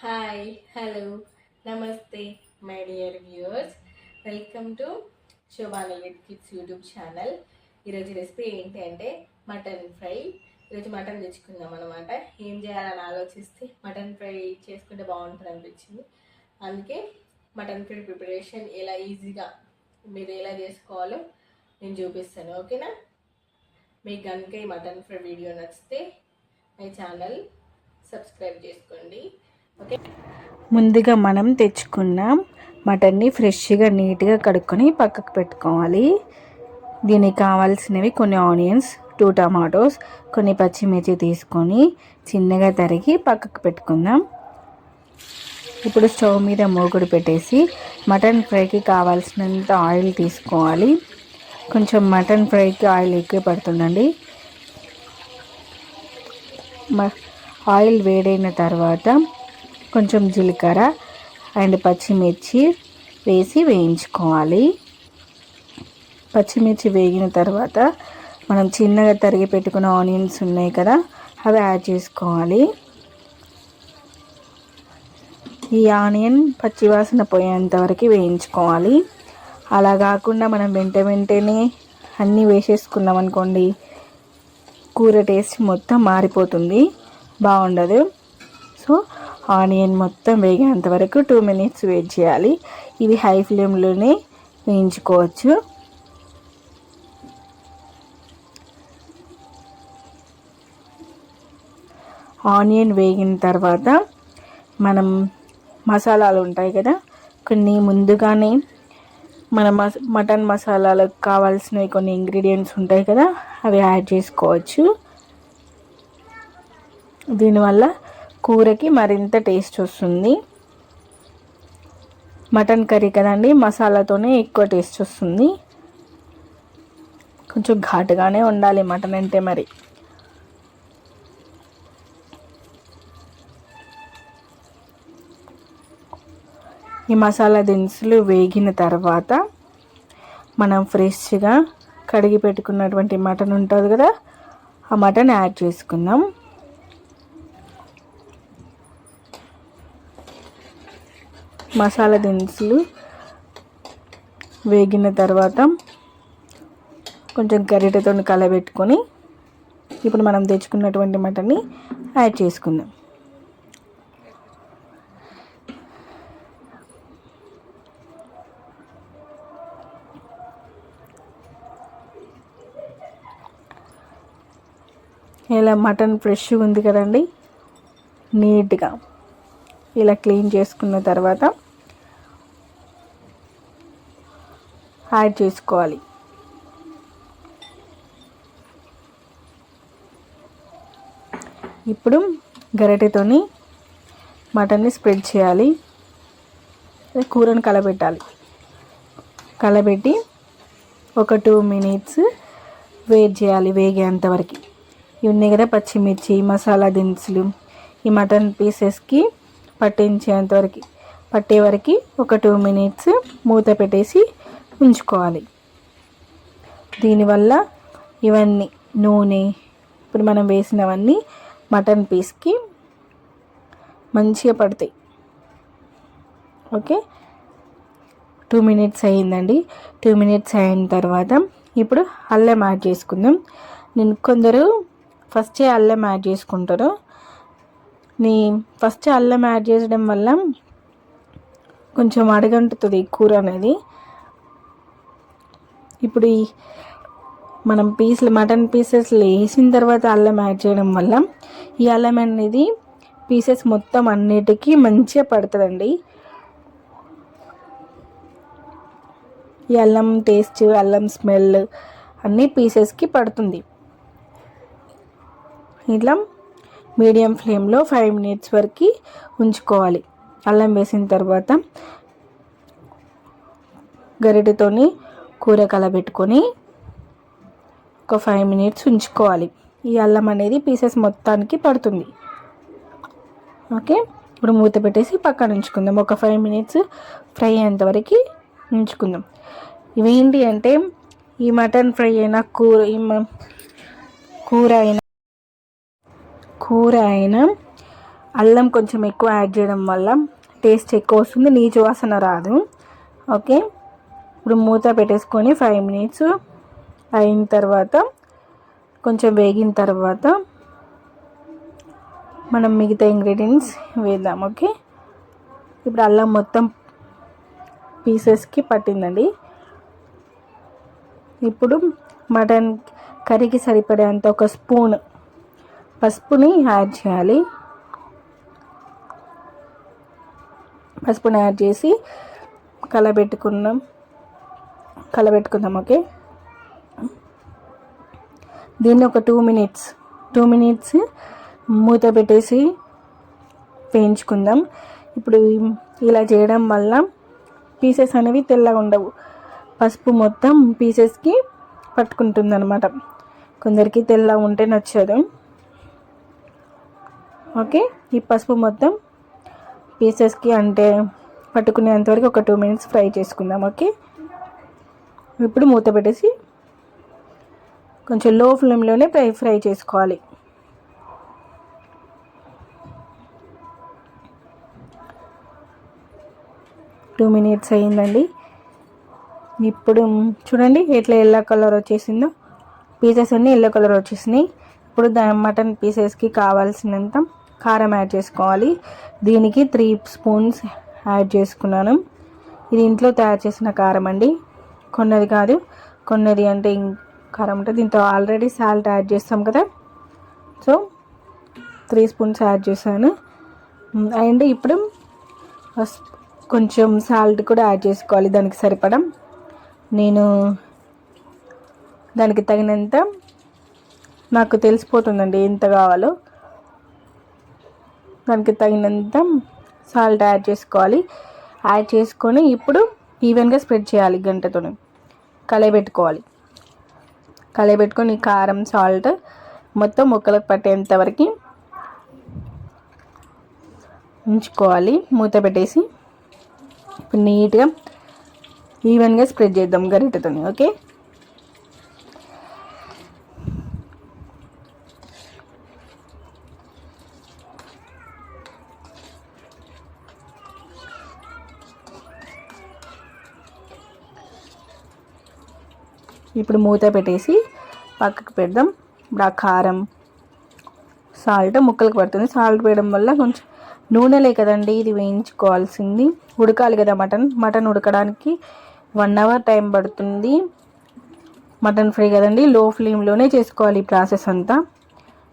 Hi hello namaste my dear viewers welcome to Shobhani with kids YouTube channel ఈరోజు recipe ఏంటి అంటే mutton fry. ఈరోజు mutton తెచ్చుకుందాం అనమాట ఏం చేయాలని ఆలోచిస్తే మటన్ ఫ్రై చేసుకుంటే బాగుంటుంది అనిపించింది. అందుకే మటన్ ఫ్రై ప్రిపరేషన్ ఎలా ఈజీగా మీరు ఎలా చేసుకోవాలో నేను చూపిస్తాను. ఓకేనా? మీకు కనుక ఈ మటన్ ఫ్రై వీడియో నచ్చితే మై ఛానల్ సబ్స్క్రైబ్ చేసుకోండి. ఓకే ముందుగా మనం తెచ్చుకున్న మటన్ని ఫ్రెష్గా నీట్గా కడుక్కొని పక్కకు పెట్టుకోవాలి. దీనికి కావాల్సినవి కొన్ని ఆనియన్స్ టూ టమాటోస్ కొన్ని పచ్చిమిర్చి తీసుకొని చిన్నగా తరిగి పక్కకు పెట్టుకుందాం. ఇప్పుడు స్టవ్ మీద మూగుడు పెట్టేసి మటన్ ఫ్రైకి కావాల్సినంత ఆయిల్ తీసుకోవాలి. కొంచెం మటన్ ఫ్రైకి ఆయిల్ ఎక్కువ పడుతుందండి. ఆయిల్ వేడైన తర్వాత కొంచెం జీలకర్ర అండ్ పచ్చిమిర్చి వేసి వేయించుకోవాలి. పచ్చిమిర్చి వేగిన తర్వాత మనం చిన్నగా తరిగి పెట్టుకున్న ఆనియన్స్ ఉన్నాయి కదా అవి యాడ్ చేసుకోవాలి. ఈ ఆనియన్ పచ్చివాసన పోయేంత వరకు వేయించుకోవాలి. అలా కాకుండా మనం వెంట వెంటనే అన్నీ వేసేసుకున్నాం అనుకోండి కూర టేస్ట్ మొత్తం మారిపోతుంది బాగుండదు. సో ఆనియన్ మొత్తం వేగేంత వరకు టూ మినిట్స్ వెయిట్ చేయాలి. ఇవి హై ఫ్లేమ్లోనే వేయించుకోవచ్చు. ఆనియన్ వేగిన తర్వాత మనం మసాలాలు ఉంటాయి కదా కొన్ని ముందుగానే మన మస మటన్ మసాలాలకు కావాల్సినవి కొన్ని ఇంగ్రీడియంట్స్ ఉంటాయి కదా అవి యాడ్ చేసుకోవచ్చు. దీనివల్ల కూరకి మరింత టేస్ట్ వస్తుంది. మటన్ కర్రీ కదండి మసాలాతోనే ఎక్కువ టేస్ట్ వస్తుంది. కొంచెం ఘాటుగానే ఉండాలి మటన్ అంటే మరి. ఈ మసాలా దినుసులు వేగిన తర్వాత మనం ఫ్రెష్గా కడిగి పెట్టుకున్నటువంటి మటన్ ఉంటుంది కదా ఆ మటన్ యాడ్ చేసుకుందాం. మసాలా దినుసులు వేగిన తర్వాత కొంచెం గరిటెతో కలబెట్టుకొని ఇప్పుడు మనం తెచ్చుకున్నటువంటి మటన్ని యాడ్ చేసుకుందాం. ఇలా మటన్ ఫ్రెష్గా ఉంది కదండి నీట్గా. ఇలా క్లీన్ చేసుకున్న తర్వాత యాడ్ చేసుకోవాలి. ఇప్పుడు గరిటెతోని మటన్ని స్ప్రెడ్ చేయాలి. కూరను కలబెట్టాలి. కలబెట్టి ఒక టూ మినిట్స్ వెయిట్ చేయాలి వేగేంతవరకు ఇవి ఉన్నాయి కదా పచ్చిమిర్చి మసాలా దినుసులు. ఈ మటన్ పీసెస్కి పట్టించేంతవరకు పట్టే వరకు ఒక టూ మినిట్స్ మూత పెట్టేసి ఉంచుకోవాలి. దీనివల్ల ఇవన్నీ నూనె ఇప్పుడు మనం వేసినవన్నీ మటన్ పీస్కి మంచిగా పడతాయి. ఓకే? టూ మినిట్స్ అయ్యిందండి. టూ మినిట్స్ అయిన తర్వాత ఇప్పుడు అల్లం యాడ్ చేసుకుందాం. నేను కొందరు ఫస్టే అల్లం యాడ్ చేసుకుంటారు. నీ ఫస్ట్ అల్లం యాడ్ చేయడం వల్ల కొంచెం అడగంటుతుంది కూర అనేది. ఇప్పుడు ఈ మనం పీసులు మటన్ పీసెస్ వేసిన తర్వాత అల్లం యాడ్ చేయడం వల్ల ఈ అల్లం అనేది పీసెస్ మొత్తం అన్నిటికీ మంచిగా పడుతుందండి. ఈ అల్లం టేస్ట్ అల్లం స్మెల్ అన్నీ పీసెస్కి పడుతుంది. ఇట్లా మీడియం ఫ్లేమ్లో ఫైవ్ మినిట్స్ వరకు ఉంచుకోవాలి. అల్లం వేసిన తర్వాత గరిటెతోని కూర కలబెట్టుకొని ఒక ఫైవ్ మినిట్స్ ఉంచుకోవాలి. ఈ అల్లం అనేది పీసెస్ మొత్తానికి పడుతుంది. ఓకే? ఇప్పుడు మూత పెట్టేసి పక్కన ఉంచుకుందాం. ఒక ఫైవ్ మినిట్స్ ఫ్రై అయ్యేంతవరకు ఉంచుకుందాం. ఇవేంటి అంటే ఈ మటన్ ఫ్రై అయినా కూర ఈ కూర అయినా కూర అయినా అల్లం కొంచెం ఎక్కువ యాడ్ చేయడం వల్ల టేస్ట్ ఎక్కువ వస్తుంది నీచు వాసన రాదు. ఓకే? ఇప్పుడు మూత పెట్టేసుకొని ఫైవ్ మినిట్స్ అయిన తర్వాత కొంచెం వేగిన తర్వాత మనం మిగతా ఇంగ్రీడియంట్స్ వేద్దాం ఓకే ఇప్పుడు అల్లం మొత్తం పీసెస్కి పట్టిందండి. ఇప్పుడు మటన్ కర్రీకి సరిపడేంత ఒక స్పూన్ పసుపుని యాడ్ చేయాలి. పసుపుని యాడ్ చేసి కలబెట్టుకున్నాం. కలబెట్టుకుందాం ఓకే? దీన్ని ఒక టూ మినిట్స్ టూ మినిట్స్ మూత పెట్టేసి వేయించుకుందాం. ఇప్పుడు ఇలా చేయడం వల్ల పీసెస్ అనేవి తెల్లగా ఉండవు. పసుపు మొత్తం పీసెస్కి పట్టుకుంటుంది అనమాట కొందరికి తెల్లగా ఉంటే నచ్చదు. ఓకే? ఈ పసుపు మొత్తం పీసెస్కి అంటే పట్టుకునేంతవరకు ఒక టూ మినిట్స్ ఫ్రై చేసుకుందాం ఓకే? ఇప్పుడు మూత పెట్టేసి కొంచెం లో ఫ్లేమ్లోనే ఫ్రై ఫ్రై చేసుకోవాలి. టూ మినిట్స్ అయ్యిందండి. ఇప్పుడు చూడండి ఎట్లా ఎల్లో కలర్ వచ్చేసిందో. పీసెస్ అన్నీ ఎల్లో కలర్ వచ్చేసినాయి. ఇప్పుడు దా మటన్ పీసెస్కి కావాల్సినంత కారం యాడ్ చేసుకోవాలి. దీనికి త్రీ స్పూన్స్ యాడ్ చేసుకున్నాను. ఇది ఇంట్లో తయారు చేసిన కారం అండి. కొన్నది కాదు. కొన్నది అంటే కారం ఉంటుంది. దీంతో ఆల్రెడీ సాల్ట్ యాడ్ చేస్తాం కదా. సో త్రీ స్పూన్స్ యాడ్ చేశాను. అండ్ ఇప్పుడు ఫస్ట్ కొంచెం సాల్ట్ కూడా యాడ్ చేసుకోవాలి. దానికి సరిపడం. నేను దానికి తగినంత నాకు తెలిసిపోతుందండి ఎంత కావాలో. దానికి తగినంత సాల్ట్ యాడ్ చేసుకోవాలి. యాడ్ చేసుకొని ఇప్పుడు ఈవెన్గా స్ప్రెడ్ చేయాలి గంటతో కలయబెట్టుకోవాలి కలయబెట్టుకొని కారం సాల్ట్ మొత్తం ముక్కలకు పట్టేంత వరకు ఉంచుకోవాలి. మూత పెట్టేసి ఇప్పుడు నీట్గా ఈవెన్గా స్ప్రెడ్ చేద్దాం గరిటెతో ఓకే? ఇప్పుడు మూత పెట్టేసి పక్కకు పెడదాం. ఇప్పుడు ఆ కారం సాల్ట్ ముక్కలకు పడుతుంది. సాల్ట్ వేయడం వల్ల కొంచెం నూనెలే కదండి ఇది వేయించుకోవాల్సింది. ఉడకాలి కదా మటన్. మటన్ ఉడకడానికి వన్ అవర్ టైం పడుతుంది. మటన్ ఫ్రై కదండి లో ఫ్లేమ్లోనే చేసుకోవాలి ఈ ప్రాసెస్ అంతా.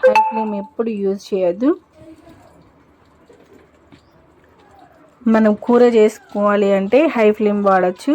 హై ఫ్లేమ్ ఎప్పుడు యూజ్ చేయొద్దు. మనం కూర చేసుకోవాలి అంటే హై ఫ్లేమ్ వాడచ్చు.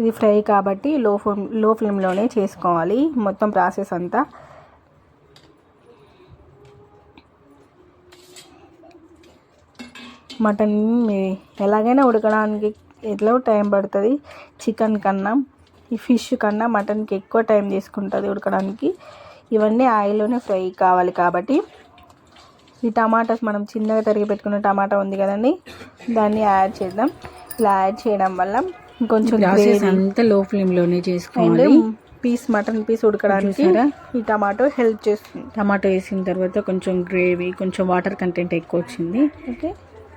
ఇది ఫ్రై కాబట్టి లో ఫ్లేమ్లో ఫ్లేమ్లోనే చేసుకోవాలి. మొత్తం ప్రాసెస్ అంతా. మటన్ ఎలాగైనా ఉడకడానికి ఎట్లా టైం పడుతుంది? చికెన్ కన్నా ఈ ఫిష్ కన్నా మటన్కి ఎక్కువ టైం తీసుకుంటుంది ఉడకడానికి. ఇవన్నీ ఆయిల్లోనే ఫ్రై కావాలి కాబట్టి. ఈ టమాటాస్ మనం చిన్నగా తరిగి పెట్టుకున్న టమాటా ఉంది కదండి? దాన్ని యాడ్ చేద్దాం. ఇలా యాడ్ చేయడం వల్ల కొంచెం అంతా లో ఫ్లేమ్లోనే అండ్ చేసుకోవాలి. పీస్ మటన్ పీస్ ఉడకడానికి? ఈ టమాటో హెల్ప్ చేస్తుంది. టమాటో వేసిన తర్వాత కొంచెం గ్రేవీ కొంచెం వాటర్ కంటెంట్ ఎక్కువ వచ్చింది. ఓకే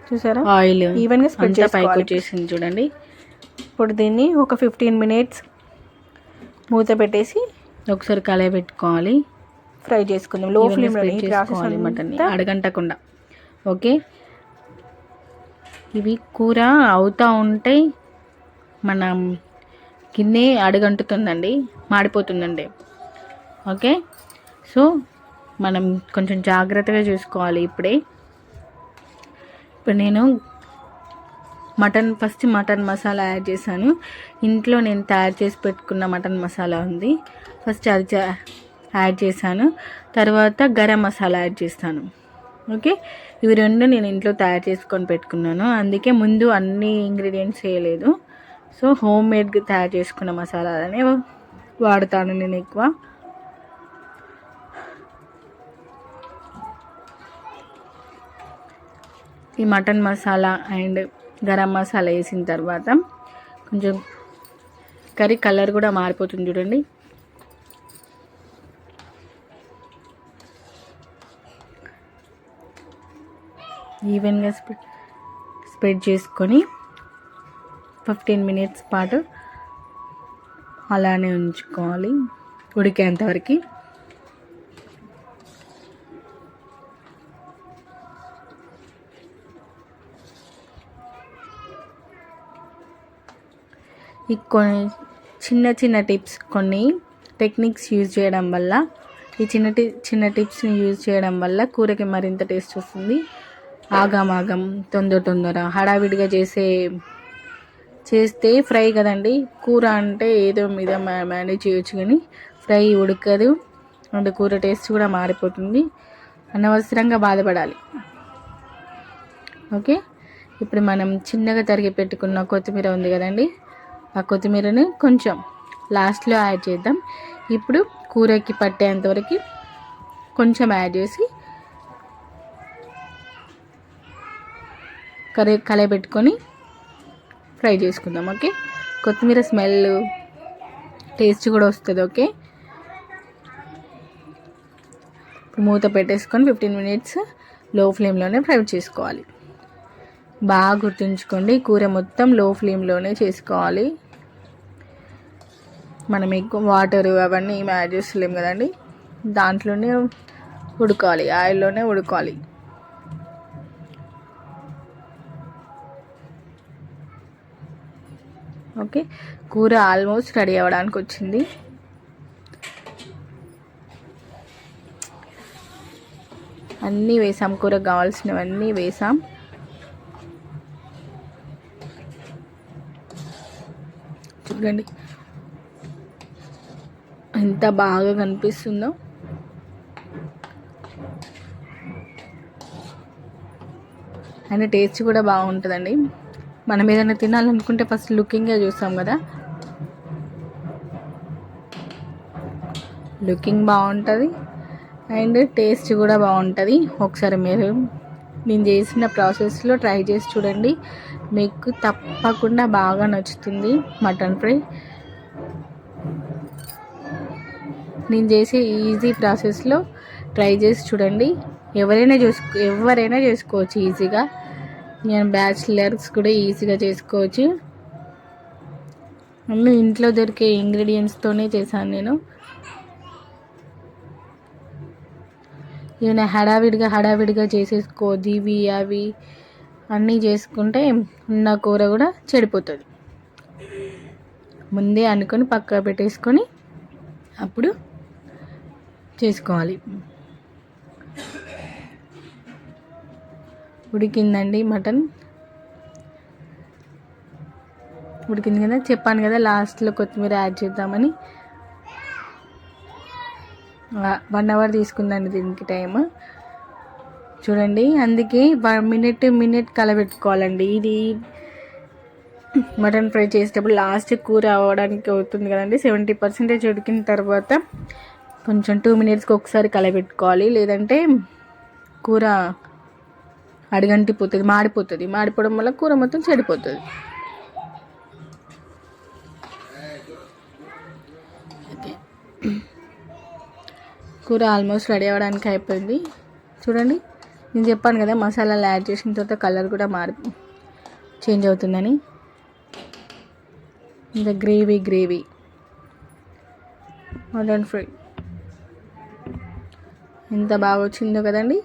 చూసారా? ఆయిల్ ఈవెన్గా స్ప్రెడ్ పైకి వచ్చేసింది చూడండి. ఇప్పుడు దీన్ని ఒక ఫిఫ్టీన్ మినిట్స్ మూత పెట్టేసి ఒకసారి కలయి పెట్టుకోవాలి. ఫ్రై చేసుకుందాం. లో ఫ్లేమ్లో చేసుకోవాలి మటన్ అడగంటకుండా. ఓకే ఇవి కూర అవుతా ఉంటాయి మన గిన్నె అడుగంటుతుందండి మాడిపోతుందండి. ఓకే? సో మనం కొంచెం జాగ్రత్తగా చూసుకోవాలి ఇప్పుడే. ఇప్పుడు నేను mutton first mutton masala add చేశాను. ఇంట్లో నేను తయారు చేసి పెట్టుకున్న మటన్ మసాలా ఉంది. ఫస్ట్ అది చా- యాడ్ చేశాను. తర్వాత గరం మసాలా యాడ్ చేస్తాను. ఓకే? ఇవి రెండు నేను ఇంట్లో తయారు చేసుకొని పెట్టుకున్నాను. అందుకే ముందు అన్ని ఇంగ్రీడియంట్స్ వేయలేదు. సో హోమ్ మేడ్గా తయారు చేసుకున్న మసాలాలనే వాడతాను నేను ఎక్కువ. ఈ మటన్ మసాలా అండ్ గరం మసాలా వేసిన తర్వాత కొంచెం కర్రీ కలర్ కూడా మారిపోతుంది చూడండి. ఈవెన్గా స్ప్రెడ్ స్ప్రెడ్ చేసుకొని ఫిఫ్టీన్ మినిట్స్ పాటు అలానే ఉంచుకోవాలి. ఉడికేంతవరకు ఈ కొన్ని చిన్న చిన్న టిప్స్ కొన్ని టెక్నిక్స్ యూజ్ చేయడం వల్ల ఈ చిన్న టి చిన్న టిప్స్ని యూజ్ చేయడం వల్ల కూరకి మరింత టేస్ట్ వస్తుంది. ఆగమాగం తొందర తొందర హడావిడిగా చేసే చేస్తే ఫ్రై కదండి. కూర అంటే ఏదో మీద మేనేజ్ చేయొచ్చు కానీ ఫ్రై ఉడకదు. అండ్ కూర టేస్ట్ కూడా మారిపోతుంది. అనవసరంగా బాధపడాలి. ఓకే? ఇప్పుడు మనం చిన్నగా తరిగి పెట్టుకున్న కొత్తిమీర ఉంది కదండి. ఆ కొత్తిమీరని కొంచెం లాస్ట్లో యాడ్ చేద్దాం. ఇప్పుడు కూరకి పట్టేంతవరకు కొంచెం యాడ్ చేసి కర్రీ కలయబెట్టుకొని ఫ్రై చేసుకుందాం ఓకే? కొత్తిమీర స్మెల్ టేస్ట్ కూడా వస్తుంది ఓకే? మూత పెట్టేసుకొని ఫిఫ్టీన్ మినిట్స్లో ఫ్లేమ్లోనే ఫ్రై చేసుకోవాలి. బాగా గుర్తుంచుకోండి కూర మొత్తం లో ఫ్లేమ్లోనే చేసుకోవాలి. మనం ఎక్కువ వాటర్ అవన్నీ యాడ్ చేస్తలేం కదండి? దాంట్లోనే ఉడకాలి ఆయిల్లోనే ఉడకాలి. ఓకే. కూర ఆల్మోస్ట్ రెడీ అవ్వడానికి వచ్చింది. అన్నీ వేసాం కూరకు కావాల్సినవన్నీ వేసాం. చూడండి. ఎంత బాగా కనిపిస్తుందో. అండ్ టేస్ట్ కూడా బాగుంటుందండి. మనం ఏదైనా తినాలనుకుంటే ఫస్ట్ లుకింగే చూస్తాం కదా. లుకింగ్ బాగుంటుంది. అండ్ టేస్ట్ కూడా బాగుంటుంది. ఒకసారి మీరు నేను చేసిన ప్రాసెస్లో ట్రై చేసి చూడండి. మీకు తప్పకుండా బాగా నచ్చుతుంది మటన్ ఫ్రై. నేను చేసే ఈజీ ప్రాసెస్లో ట్రై చేసి చూడండి. ఎవరైనా చేసుకో ఎవరైనా చేసుకోవచ్చు ఈజీగా నేను బ్యాచిలర్స్ కూడా ఈజీగా చేసుకోవచ్చు. అన్నీ ఇంట్లో దొరికే ఇంగ్రీడియంట్స్తోనే చేశాను నేను. ఏమైనా హడావిడిగా హడావిడిగా చేసేసుకోవద్దు ఇవి అవి అన్నీ చేసుకుంటే ఉన్న కూర కూడా చెడిపోతుంది. ముందే అనుకొని పక్క పెట్టేసుకొని అప్పుడు చేసుకోవాలి. ఉడికిందండి మటన్. ఉడికింది కదా చెప్పాను కదా లాస్ట్లో కొత్తిమీర యాడ్ చేద్దామని. వన్ అవర్ తీసుకుందండి దీనికి టైం చూడండి అందుకే మినిట్ మినిట్ కలబెట్టుకోవాలండి. ఇది మటన్ ఫ్రై చేసేటప్పుడు లాస్ట్ కూర అవ్వడానికి అవుతుంది కదండి. సెవెంటీ పర్సెంటేజ్ ఉడికిన తర్వాత కొంచెం టూ మినిట్స్కి ఒకసారి కలబెట్టుకోవాలి. లేదంటే కూర అడిగంటిపోతుంది మాడిపోతుంది. మాడిపోవడం వల్ల కూర మొత్తం చెడిపోతుంది. కూర ఆల్మోస్ట్ రెడీ అవ్వడానికి అయిపోయింది. చూడండి నేను చెప్పాను కదా మసాలాలు యాడ్ చేసిన తర్వాత కలర్ కూడా మారి చేంజ్ అవుతుందని. ఇంకా గ్రేవీ గ్రేవీ. Mutton fry. ఎంత బాగా వచ్చిందో కదండి.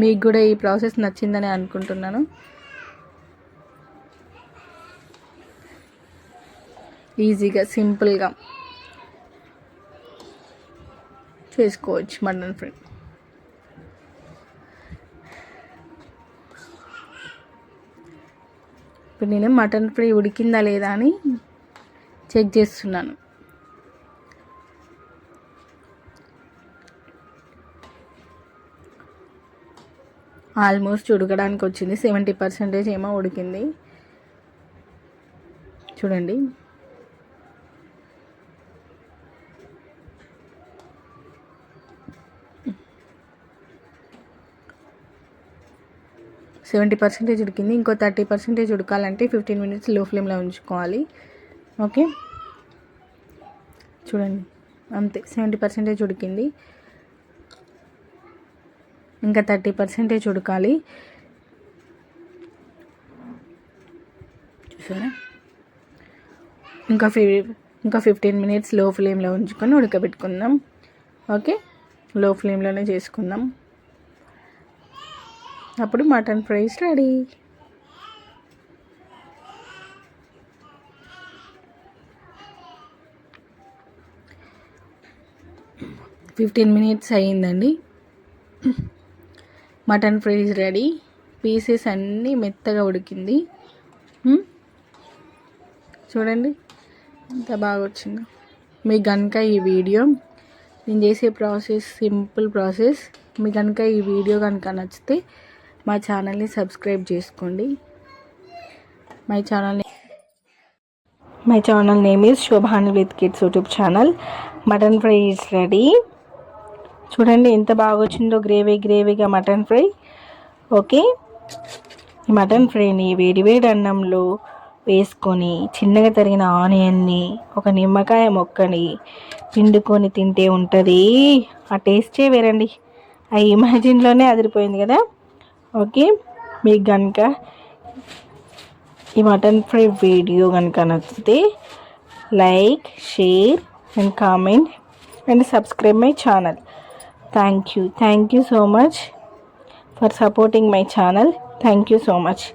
మీకు కూడా ఈ ప్రాసెస్ నచ్చిందని అనుకుంటున్నాను. ఈజీగా సింపుల్గా చేసుకోవచ్చు మటన్ ఫ్రై. ఇప్పుడు నేను మటన్ ఫ్రై ఉడికిందా లేదా అని చెక్ చేస్తున్నాను. ఆల్మోస్ట్ ఉడకడానికి వచ్చింది సెవెంటీ పర్సెంటేజ్ ఏమో ఉడికింది. చూడండి. సెవెంటీ పర్సెంటేజ్ ఉడికింది. ఇంకో థర్టీ పర్సెంటేజ్ ఉడకాలంటే ఫిఫ్టీన్ మినిట్స్లో ఫ్లేమ్లో ఉంచుకోవాలి. ఓకే? చూడండి. అంతే. సెవెంటీ పర్సెంటేజ్ ఉడికింది. ఇంకా థర్టీ పర్సెంటేజ్ ఉడకాలి. చూసారా? ఇంకా ఫి ఇంకా ఫిఫ్టీన్ మినిట్స్లో ఫ్లేమ్లో ఉంచుకొని ఉడకబెట్టుకుందాం. ఓకే? లో ఫ్లేమ్లోనే చేసుకుందాం. అప్పుడు mutton fries ready. Fifteen minutes అయ్యిందండి. Mutton fries ready. పీసెస్ అన్నీ మెత్తగా ఉడికింది. చూడండి. ఎంత బాగా వచ్చిందో. మీకు కనుక ఈ వీడియో నేను చేసే ప్రాసెస్ సింపుల్ ప్రాసెస్ మీకు కనుక ఈ వీడియో కనుక నచ్చితే మా ఛానల్ని సబ్స్క్రైబ్ చేసుకోండి. మై ఛానల్ని my channel name is Shobhani with kids YouTube channel. Mutton fry is ready. చూడండి ఎంత బాగా వచ్చిందో గ్రేవీ గ్రేవీగా మటన్ ఫ్రై. ఓకే. ఈ మటన్ ఫ్రైని వేడి వేడి అన్నంలో వేసుకొని చిన్నగా తరిగిన ఆనియన్ని ఒక నిమ్మకాయ మొక్కని పిండుకొని తింటే ఉంటుంది. ఆ టేస్టే వేరండి. ఆ ఇమాజిన్లోనే అదిరిపోయింది కదా. ఓకే. మీకు కనుక ఈ మటన్ ఫ్రై వీడియో కనుక నచ్చితే like share and comment and subscribe my channel. thank you. Thank you so much for supporting my channel. Thank you so much.